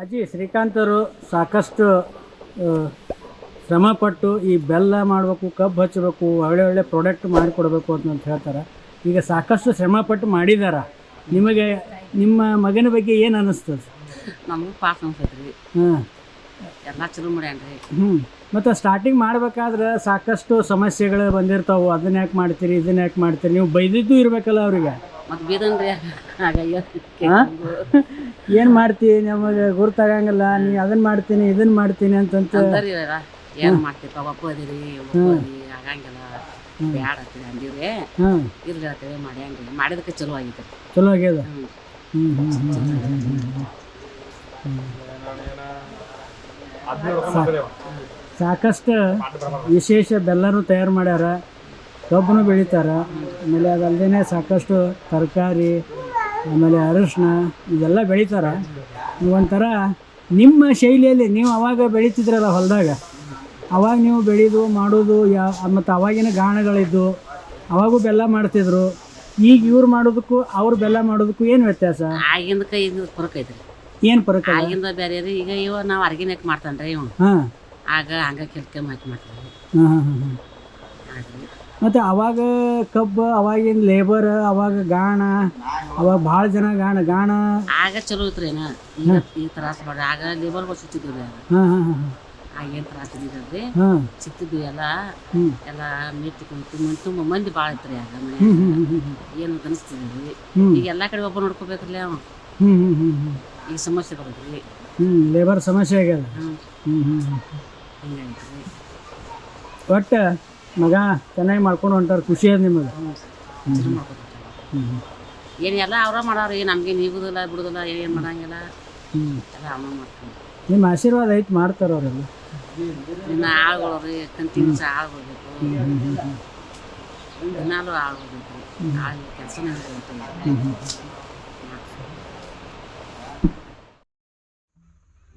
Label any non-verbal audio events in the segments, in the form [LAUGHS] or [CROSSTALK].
ಅಜ್ಜಿ ಶ್ರೀಕಾಂತರು ಸಾಕಷ್ಟು ಶ್ರಮಪಟ್ಟು ಈ ಬೆಲ್ಲ ಮಾಡಬೇಕು ಕಬ್ಬು ಹಚ್ಚಬೇಕು ಒಳ್ಳೆ ಒಳ್ಳೆ ಪ್ರಾಡಕ್ಟ್ ಮಾಡಿಕೊಡ್ಬೇಕು ಅಂತ ಹೇಳ್ತಾರೆ. ಈಗ ಸಾಕಷ್ಟು ಶ್ರಮಪಟ್ಟು ಮಾಡಿದಾರ. ನಿಮಗೆ ನಿಮ್ಮ ಮಗನ ಬಗ್ಗೆ ಏನು ಅನ್ನಿಸ್ತದೆ ನಮಗೂ ಪಾಸ್ ಅನ್ಸತ್ರಿ. ಹಾಂ. ಎಲ್ಲ ಚಲೋ ಮಾಡ್ಯಾನ್ರಿ. ಹ್ಞೂ ಮತ್ತು ಸ್ಟಾರ್ಟಿಂಗ್ ಮಾಡ್ಬೇಕಾದ್ರೆ ಸಾಕಷ್ಟು ಸಮಸ್ಯೆಗಳು ಬಂದಿರ್ತಾವೆ. ಅದನ್ನ ಯಾಕೆ ಮಾಡ್ತೀರಿ ಇದನ್ನ ಯಾಕೆ ಮಾಡ್ತೀರಿ? ನೀವು ಬೈದಿದ್ದು ಇರಬೇಕಲ್ಲ ಅವ್ರಿಗೆ. ಮತ್ತೆ ಬೀದನ್ರಿ. [LAUGHS] ಏನು ಮಾಡ್ತಿ ನಮಗೆ ಗುರ್ತಾಗಂಗಿಲ್ಲ. ನೀ ಅದನ್ನ ಮಾಡ್ತೀನಿ ಇದನ್ನ ಮಾಡ್ತೀನಿ ಅಂತಂತ. ಅಂದರಿ ಏನು ಮಾಡ್ತೀವಿ ಪಾಪ ಅದಿರಿ ಆಗಂಗಿಲ್ಲ. ಬ್ಯಾಡ ಅಂತೀವಿ ಅಂದಿವ್ರಿ. ಇರ್ಲಿ ಹೇಳ್ತೇವೆ ಮಾಡ್ಯಾಂಗ್ರಿ ಮಾಡಿದಕ್ಕೆ ಚಲೋ ಆಗೈತೆ ಚಲೋ ಆಗ್ಯದ? ಸಾಕಷ್ಟು ವಿಶೇಷ ಬೆಲ್ಲನೂ ತಯಾರು ಮಾಡ್ಯಾರ. ಕಬ್ಬನ್ನು ಬೆಳಿತಾರ. ಆಮೇಲೆ ಅದಲ್ಲದೇ ಸಾಕಷ್ಟು ತರಕಾರಿ ಆಮೇಲೆ ಅರಶಿನ ಇದೆಲ್ಲ ಬೆಳೀತಾರ. ಒಂಥರ ನಿಮ್ಮ ಶೈಲಿಯಲ್ಲಿ ನೀವು ಅವಾಗ ಬೆಳೀತಿದ್ರಲ್ಲ ಹೊಲದಾಗ? ಅವಾಗ ನೀವು ಬೆಳೆದು ಮಾಡೋದು ಯಾ ಮತ್ತು ಅವಾಗಿನ ಗಾಣಗಳಿದ್ದು ಅವಾಗೂ ಬೆಲ್ಲ ಮಾಡ್ತಿದ್ರು. ಈಗ ಇವ್ರು ಮಾಡೋದಕ್ಕೂ ಅವ್ರು ಬೆಲ್ಲ ಮಾಡೋದಕ್ಕೂ ಏನು ವ್ಯತ್ಯಾಸ? ಆಗಿಂದ ಈಗ ಫರಕ್ ಐತ್ರಿ. ಏನು ಫರಕ ಆಗಿಂದ ಬೇರೆ ರೀ ಈಗ ಇವ ನಾವು ಅರ್ಗಿನ ಮಾಡ್ತಾನ್ರಿ ಇವನು. ಹಾಂ. ಆಗ ಹಂಗೆ ಕೆಲ್ಕೆ ಹಾಕಿ ಮಾಡ್ತಾರೆ ಹಾಂ ಹಾಂ ಹಾಂ. ಮತ್ತು ಅವಾಗ ಕಬ್ಬು ಅವಾಗಿನ ಲೇಬರ್ ಅವಾಗ ಗಾಣ ಅವಾಗ ಭಾಳ ಜನ ಗಾಣ ಗಾಣ. ಆಗ ಚಲೋ ಐತ್ರಿ ಏನ? ಈ ತ್ರಾಸ ಮಾಡಿ ಆಗ ಲೇಬರ್ ಸಿಕ್ತಿದ್ವಿ ರೀ ಆಗ ಹಾಂ ಹಾಂ ಹಾಂ ಆಗೇನು ತ್ರಾಸ ಇದ್ದಿದ್ರಿ ರೀ ಸಿಕ್ತಿದ್ವಿ ಎಲ್ಲ. ಎಲ್ಲ ಮೆಟ್ಟಿ ಕುಂತು ತುಂಬ ಮಂದಿ ಭಾಳ ಆಗ ಹ್ಞೂ ಹ್ಞೂ ಹ್ಞೂ ಏನು ಅನಿಸ್ತಿದ್ವಿ ಈಗ ಎಲ್ಲ ಕಡೆ ಒಬ್ಬ ನೋಡ್ಕೋಬೇಕ್ರಿ ಅವ. ಹ್ಞೂ ಹ್ಞೂ ಹ್ಞೂ ಹ್ಞೂ ಈಗ ಸಮಸ್ಯೆ ಬರುತ್ತೆ ಹ್ಞೂ ಲೇಬರ್ ಸಮಸ್ಯೆ ಆಗ್ಯದ. ಹ್ಞೂ ಹ್ಞೂ ಹ್ಞೂ ಒಟ್ಟು ಮಗ ಚೆನ್ನಾಗಿ ಮಾಡ್ಕೊಂಡು ಹೊಂಟಾರ ಖುಷಿ ಅದ ನಿಮಗೆ. ಮಾಡ್ಕೊತಾರೆ ಹ್ಞೂ ಹ್ಞೂ ಏನು ಅವ್ರ ನಮ್ಗೆ ನೀಗುದಿಲ್ಲ ಬಿಡುದಿಲ್ಲ ಏನೇನು ಮಾಡಂಗಿಲ್ಲ. ಎಲ್ಲ ನಿಮ್ಮ ಆಶೀರ್ವಾದ ಐತೆ ಮಾಡ್ತಾರ ಅವರೆಲ್ಲ ಇನ್ನು ಆಳುಗಳು ರೀ ಕಂಟಿನ್ಯೂಸ್ ಆಳು ಬೇಕು ದಿನಾಲು ಆಳು ಬೇಕು ಆಳು ಕೆಲಸನೇ ಹ್ಞೂ ಹ್ಞೂ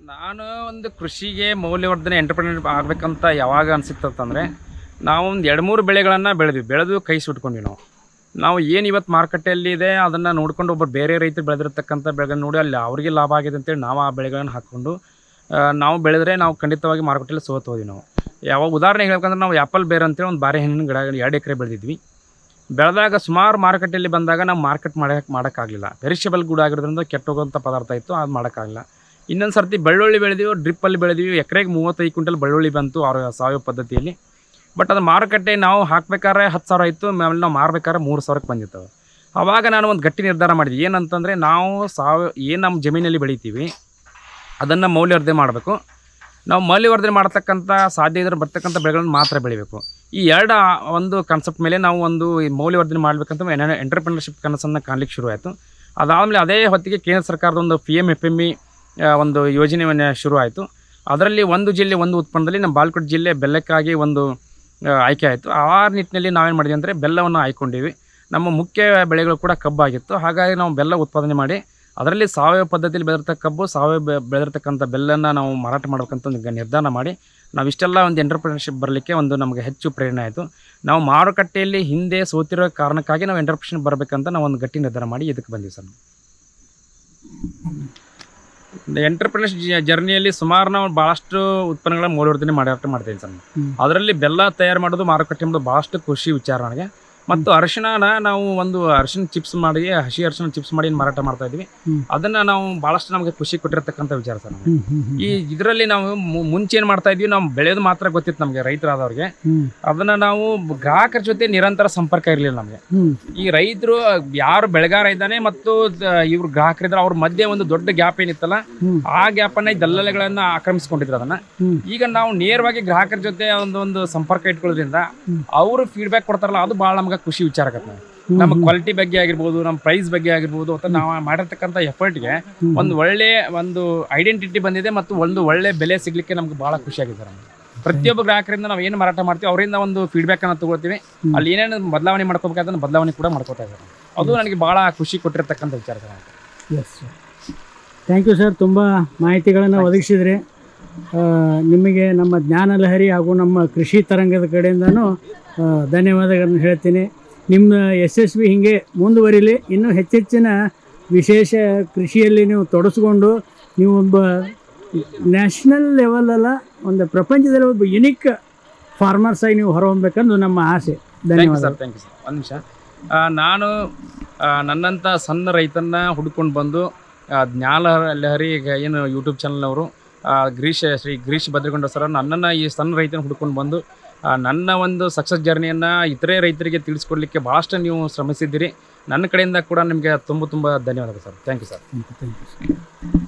ನಾನು ಒಂದು ಕೃಷಿಗೆ ಮೌಲ್ಯವರ್ಧನೆ ಎಂಟರ್ಪ್ರಿನರ್ ಆಗ್ಬೇಕಂತ ಯಾವಾಗ ಅನ್ಸಿತ್ತಂತಂದರೆ ನಾವು ಒಂದು ಎರಡು ಮೂರು ಬೆಳೆಗಳನ್ನು ಬೆಳೆದ್ವಿ. ಬೆಳೆದು ಕೈ ಸುಟ್ಕೊಂಡ್ವಿ ನಾವು. ನಾವು ಏನು ಇವತ್ತು ಮಾರುಕಟ್ಟೆಯಲ್ಲಿ ಇದೆ, ಅದನ್ನು ನೋಡ್ಕೊಂಡು ಒಬ್ಬರು ಬೇರೆ ರೈತರು ಬೆಳೆದಿರ್ತಕ್ಕಂಥ ಬೆಳೆಗಳನ್ನ ನೋಡಿ ಅಲ್ಲಿ ಅವರಿಗೆ ಲಾಭ ಆಗಿದೆ ಅಂತೇಳಿ ನಾವು ಆ ಬೆಳೆಗಳನ್ನು ಹಾಕ್ಕೊಂಡು ನಾವು ಬೆಳೆದ್ರೆ ನಾವು ಖಂಡಿತವಾಗಿ ಮಾರುಕಟ್ಟೆಯಲ್ಲಿ ಸೋತು ಹೋದ್ವಿ ನಾವು. ಯಾವಾಗ ಉದಾಹರಣೆ ಹೇಳ್ಬೇಕಂದ್ರೆ ನಾವು ಆ್ಯಪಲ್ ಬೇರೆ ಅಂತೇಳಿ ಒಂದು ಬಾರೆ ಹಣ್ಣಿನ ಗಿಡ ಎರಡು ಎಕರೆ ಬೆಳೆದಿದ್ವಿ. ಬೆಳೆದಾಗ ಸುಮಾರು ಮಾರುಕಟ್ಟೆಯಲ್ಲಿ ಬಂದಾಗ ನಾವು ಮಾರ್ಕೆಟ್ ಮಾಡೋಕೆ ಮಾಡೋಕ್ಕಾಗಲಿಲ್ಲ. ಪೆರಿಷಬಲ್ ಗುಡ್ ಆಗಿರೋದ್ರಿಂದ ಕೆಟ್ಟೋಗೋಂಥ ಪದಾರ್ಥ ಇತ್ತು, ಅದು ಮಾಡೋಕ್ಕಾಗಲಿಲ್ಲ. ಇನ್ನೊಂದು ಸರ್ತಿ ಬೆಳ್ಳುಳ್ಳಿ ಬೆಳೆದೀವಿ ಡ್ರಿಪ್ಪಲ್ಲಿ ಬೆಳೆದೀವಿ, ಎಕರೆಗೆ ಮೂವತ್ತೈದು ಕ್ವಿಂಟಲ್ ಬೆಳ್ಳುಳ್ಳಿ ಬಂತು, ಅವ್ರ ಸಾವಯವ ಪದ್ಧತಿಯಲ್ಲಿ. ಬಟ್ ಅದು ಮಾರುಕಟ್ಟೆ ನಾವು ಹಾಕ್ಬೇಕಾದ್ರೆ ಹತ್ತು ಸಾವಿರ ಇತ್ತು, ಆಮೇಲೆ ನಾವು ಮಾರ್ಬೇಕಾದ್ರೆ ಮೂರು ಸಾವಿರಕ್ಕೆ ಬಂದಿತ್ತು ಅವಾಗ ನಾನು ಒಂದು ಗಟ್ಟಿ ನಿರ್ಧಾರ ಮಾಡಿದ್ವಿ. ಏನಂತಂದರೆ ನಾವು ಸಾವ, ಏನು ನಮ್ಮ ಜಮೀನಲ್ಲಿ ಬೆಳಿತೀವಿ, ಅದನ್ನು ಮೌಲ್ಯವರ್ಧನೆ ಮಾಡಬೇಕು. ನಾವು ಮೌಲ್ಯವರ್ಧನೆ ಮಾಡ್ತಕ್ಕಂಥ ಸಾಧ್ಯ ಇದ್ರೆ ಬರ್ತಕ್ಕಂಥ ಬೆಳೆಗಳನ್ನು ಮಾತ್ರ ಬೆಳಿಬೇಕು. ಈ ಎರಡು ಒಂದು ಕಾನ್ಸೆಪ್ಟ್ ಮೇಲೆ ನಾವು ಒಂದು ಮೌಲ್ಯವರ್ಧನೆ ಮಾಡಬೇಕಂತ ಎಂಟರ್ಪ್ರಿನರ್ಶಿಪ್ ಕನಸನ್ನು ಕಾಣಲಿಕ್ಕೆ ಶುರು ಆಯಿತು. ಅದಾದಮೇಲೆ ಅದೇ ಹೊತ್ತಿಗೆ ಕೇಂದ್ರ ಸರ್ಕಾರದ ಒಂದು P M F M E ಒಂದು ಯೋಜನೆಯನ್ನು ಶುರು ಆಯಿತು. ಅದರಲ್ಲಿ ಒಂದು ಜಿಲ್ಲೆ, ಒಂದು ಉತ್ಪನ್ನದಲ್ಲಿ ನಮ್ಮ ಬಾಲ್ಕೋಟ್ ಜಿಲ್ಲೆ ಬೆಲ್ಲಕ್ಕಾಗಿ ಒಂದು ಆಯ್ಕೆ ಆಯಿತು. ಆ ನಿಟ್ಟಿನಲ್ಲಿ ನಾವೇನು ಮಾಡಿದ್ವಿ ಅಂದರೆ ಬೆಲ್ಲವನ್ನು ಆಯ್ಕೊಂಡಿವಿ ನಮ್ಮ ಮುಖ್ಯ ಬೆಳೆಗಳು ಕೂಡ ಕಬ್ಬಾಗಿತ್ತು. ಹಾಗಾಗಿ ನಾವು ಬೆಲ್ಲ ಉತ್ಪಾದನೆ ಮಾಡಿ ಅದರಲ್ಲಿ ಸಾವಯವ ಪದ್ಧತಿಯಲ್ಲಿ ಬೆಳೆದಿರ್ತಕ್ಕ ಕಬ್ಬು, ಸಾವಯವ ಬೆಳೆದಿರ್ತಕ್ಕಂಥ ಬೆಲ್ಲನ್ನು ನಾವು ಮಾರಾಟ ಮಾಡಬೇಕಂತ ಒಂದು ನಿರ್ಧಾರ ಮಾಡಿ ನಾವು ಇಷ್ಟೆಲ್ಲ ಒಂದು ಎಂಟರ್ಪ್ರಿನರ್ಶಿಪ್ ಬರಲಿಕ್ಕೆ ಒಂದು ನಮಗೆ ಹೆಚ್ಚು ಪ್ರೇರಣೆ ಆಯಿತು. ನಾವು ಮಾರುಕಟ್ಟೆಯಲ್ಲಿ ಹಿಂದೆ ಸೋತಿರೋ ಕಾರಣಕ್ಕಾಗಿ ನಾವು ಎಂಟರ್ಪ್ರಿನರ್ಶಿಪ್ ಬರಬೇಕಂತ ನಾವು ಒಂದು ಗಟ್ಟಿ ನಿರ್ಧಾರ ಮಾಡಿ ಇದಕ್ಕೆ ಬಂದಿವಿ ಸರ್ ಎಂಟರ್ಪ್ರಿನರ್ಸ್ ಜರ್ನಿಯಲ್ಲಿ ಸುಮಾರು ನಾವು ಭಾಳಷ್ಟು ಉತ್ಪನ್ನಗಳ ಮೌಲ್ಯವರ್ಧನೆ ಮಾಡಿ ಮಾಡ್ತೀನಿ ಸರ್. ಅದರಲ್ಲಿ ಬೆಲ್ಲ ತಯಾರು ಮಾಡೋದು ಮಾರುಕಟ್ಟೆ ಮಾಡೋದು ಭಾಳಷ್ಟು ಖುಷಿ ವಿಚಾರ ನನಗೆ. ಮತ್ತು ಅರಿಶಿಣನ ನಾವು ಒಂದು ಅರಶಿನ ಚಿಪ್ಸ್ ಮಾಡಿ ಹಸಿ ಅರಶಿನ ಚಿಪ್ಸ್ ಮಾಡಿ ಮಾರಾಟ ಮಾಡ್ತಾ ಇದ್ವಿ. ಅದನ್ನ ನಾವು ಬಹಳಷ್ಟು ನಮಗೆ ಖುಷಿ ಕೊಟ್ಟಿರತಕ್ಕಂತ ವಿಚಾರ ಸರ್ ಈ ಇದರಲ್ಲಿ ನಾವು ಮುಂಚೆ ಏನ್ ಮಾಡ್ತಾ ಇದ್ವಿ ನಾವು ಬೆಳೆಯೋದು ಮಾತ್ರ ಗೊತ್ತಿತ್ತು ನಮಗೆ ರೈತರಾದವ್ರಿಗೆ. ಅದನ್ನ ನಾವು ಗ್ರಾಹಕರ ಜೊತೆ ನಿರಂತರ ಸಂಪರ್ಕ ಇರಲಿಲ್ಲ ನಮಗೆ. ಈ ರೈತರು ಯಾರು ಬೆಳೆಗಾರ ಇದ್ದಾನೆ ಮತ್ತು ಇವ್ರ ಗ್ರಾಹಕರಿದ್ರೆ ಅವ್ರ ಮಧ್ಯೆ ಒಂದು ದೊಡ್ಡ ಗ್ಯಾಪ್ ಏನಿತ್ತಲ್ಲ. ಆ ಗ್ಯಾಪ್ ಅನ್ನ ದಲ್ಲಾಳಿಗಳನ್ನ ಆಕ್ರಮಿಸ್ಕೊಂಡಿದ್ರು ಅದನ್ನ. ಈಗ ನಾವು ನೇರವಾಗಿ ಗ್ರಾಹಕರ ಜೊತೆ ಒಂದು ಒಂದು ಸಂಪರ್ಕ ಇಟ್ಕೊಳ್ಳೋದ್ರಿಂದ ಅವರು ಫೀಡ್ಬ್ಯಾಕ್ ಕೊಡ್ತಾರಲ್ಲ ಅದು ಬಹಳ ನಮ್ಗೆ ಖುಷಿ ವಿಚಾರ ಆಗತ್ತೆ ನಾವು. ನಮ್ಮ ಕ್ವಾಲಿಟಿ ಬಗ್ಗೆ ಆಗಿರ್ಬೋದು ನಮ್ಮ ಪ್ರೈಸ್ ಬಗ್ಗೆ ಆಗಿರ್ಬೋದು ಅಥವಾ ನಾವು ಮಾಡಿರ್ತಕ್ಕಂಥ ಎಫರ್ಟ್ಗೆ ಒಂದು ಒಳ್ಳೆ ಒಂದು ಐಡೆಂಟಿಟಿ ಬಂದಿದೆ ಮತ್ತು ಒಂದು ಒಳ್ಳೆ ಬೆಲೆ ಸಿಗ್ಲಿಕ್ಕೆ ನಮ್ಗೆ ಭಾಳ ಖುಷಿ ಆಗಿದೆ ನಮ್ಗೆ. ಪ್ರತಿಯೊಬ್ಬ ಗ್ರಾಹಕರಿಂದ ನಾವು ಏನು ಮಾರಾಟ ಮಾಡ್ತೀವಿ ಅವರಿಂದ ಒಂದು ಫೀಡ್ಬ್ಯಾಕ್ ಅನ್ನ ತಗೊಳ್ತೀವಿ. ಅಲ್ಲಿ ಏನೇನು ಬದಲಾವಣೆ ಮಾಡ್ಕೋಬೇಕಾದ್ರೆ ಬದಲಾವಣೆ ಕೂಡ ಮಾಡ್ಕೋತಾ ಇದ್ದಾರೆ. ಅದು ನನಗೆ ಭಾಳ ಖುಷಿ ಕೊಟ್ಟಿರ್ತಕ್ಕಂಥ ವಿಚಾರ ಸರ್ ಥ್ಯಾಂಕ್ ಯು ಸರ್ ತುಂಬ ಮಾಹಿತಿಗಳನ್ನು ಒದಗಿಸಿದ್ರಿ. ನಿಮಗೆ ನಮ್ಮ ಜ್ಞಾನ ಲಹರಿ ಹಾಗೂ ನಮ್ಮ ಕೃಷಿ ತರಂಗದ ಕಡೆಯಿಂದನೂ ಧನ್ಯವಾದಗಳನ್ನು ಹೇಳ್ತೀನಿ. ನಿಮ್ಮ ಯಶಸ್ವಿ ಹೀಗೆ ಮುಂದುವರಿಲಿ. ಇನ್ನೂ ಹೆಚ್ಚೆಚ್ಚಿನ ವಿಶೇಷ ಕೃಷಿಯಲ್ಲಿ ನೀವು ತೊಡಸ್ಕೊಂಡು ನೀವು ಒಬ್ಬ ನ್ಯಾಷನಲ್ ಲೆವೆಲಲ್ಲ ಒಂದು ಪ್ರಪಂಚದಲ್ಲಿ ಒಬ್ಬ ಯುನಿಕ್ ಫಾರ್ಮರ್ಸ್ ಆಗಿ ನೀವು ಹೊರಹೊಮ್ಮಬೇಕಂದು ನಮ್ಮ ಆಸೆ. ಧನ್ಯವಾದ ಸರ್ ಥ್ಯಾಂಕ್ ಯು ಸರ್ ಒಂದು ನಿಮಿಷ. ನಾನು ನನ್ನಂಥ ಸಣ್ಣ ರೈತನ ಹುಡ್ಕೊಂಡು ಬಂದು ಜ್ಞಾನ ಲಹರಿ ಈಗ ಏನು ಯೂಟ್ಯೂಬ್ ಚಾನಲ್ನವರು ಗ್ರೀಶ್ ಶ್ರೀ ಗ್ರೀಶ್ ಭದ್ರಗೊಂಡ ಸರ್, ನನ್ನನ್ನು ಈ ಸಣ್ಣ ರೈತನ ಹುಡ್ಕೊಂಡು ಬಂದು ನನ್ನ ಒಂದು ಸಕ್ಸಸ್ ಜರ್ನಿಯನ್ನು ಇತರೆ ರೈತರಿಗೆ ತಿಳಿಸ್ಕೊಡ್ಲಿಕ್ಕೆ ಭಾಳಷ್ಟು ನೀವು ಶ್ರಮಿಸಿದ್ದೀರಿ. ನನ್ನ ಕಡೆಯಿಂದ ಕೂಡ ನಿಮಗೆ ತುಂಬ ತುಂಬ ಧನ್ಯವಾದಗಳು sir. Thank you sir thank you